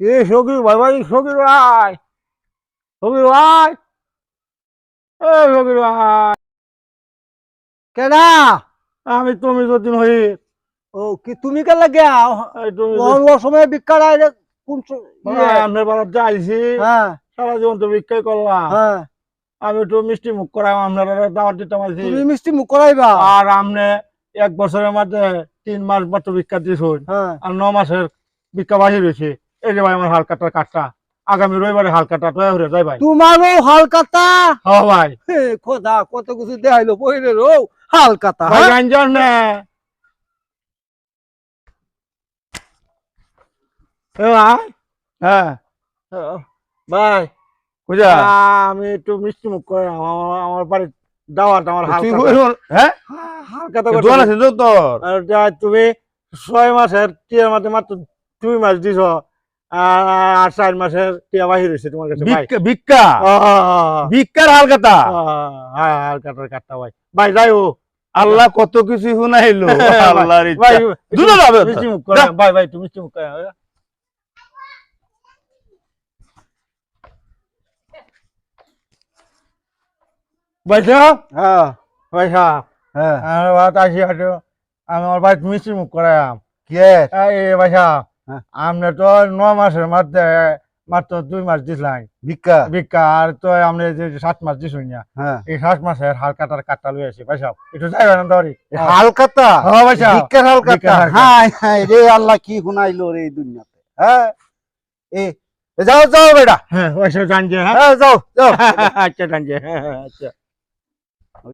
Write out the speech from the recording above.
এ সকির ভাই ভাই সকির ভাই সকির ভাই এ সকির ভাই। কেডা? আমি তুমি যদিন হই। ও কি তুমি কে লাগে সময় রাইলে কোন স- ইয়ে? যাইছি হ্যাঁ। সারা জীবন তো ভিক্ষাই করলাম। হ্যাঁ। আমি একটু মিষ্টি মুখ আপনারা দাওয়াত দিতে পারছি তুমি মিষ্টি মুখ করাইবা? আর আমনে এক বছরের মধ্যে তিন মাস মাত্র ভিক্ষা দিয়েছুন হ্যাঁ। আর ন মাসের ভিক্ষা বাহি রয়েছে এই যে ভাই আমার হালকাটার কাঠটা। আগামী রবিবারে হালকাটা তৈরি হয়ে যায় ভাই। তোমারও হালকাতা হ্যাঁ ভাই। খোদা কত কিছু দেখাইলো বইরে রো হালকাতা ভাই? গাঞ্জন নে। এ ভাই। হ্যাঁ। ভাই। বুঝা? আমি একটু মিষ্টি মুখ করে আমার আমার দাওয়াত আমার হালকা হ্যাঁ? দোয়ান আছে তোর। তুমি ছয় মাসের টিয়ার মধ্যে মাত্র দুই মাস দিছ। আর চার মাসের টিয়া বাহির হয়েছে তোমার কাছে ভাই। ভিক্ষা ভিক্ষা? ভিক্ষার হালকাতা? হালকাটার কাটটা ভাই। ভাই যাই হোক। আল্লাহ কত কিছু শুনাইলো। আল্লাহর ভাই দুটো যাবে। ভাই ভাই তুমি হ্যাঁ। হ্যাঁ। আমার বাড়িতে আসি হাঁটো। আমি আমার বাড়িতে মিষ্টি মুখ করাম কে এই ভাই হ্যাঁ। তো ন মাসের মধ্যে মাত্র দুই মাস দিছিলেন ভিক্ষা? ভিক্ষা আর তো যে সাত মাস দিছুন না। হ্যাঁ। এই সাত মাসের হাল কাটার কাটটা লই আসি ভাই সাহেব। একটু যাইবেন না দরি হালকাতা হ্যাঁ ভাই সাহেব। ভিক্ষার ভিক্ষার হালকাতা। হাই হাই রে আল্লাহ কি শুনাইলো রে দুনিয়াতে? হ্যাঁ? এ যাও যাও বেটা। হ্যাঁ ভাই সাহেব জানছে হ্যাঁ। হ্যাঁ যাও যাও। আচ্ছা হ্যাঁ আচ্ছা।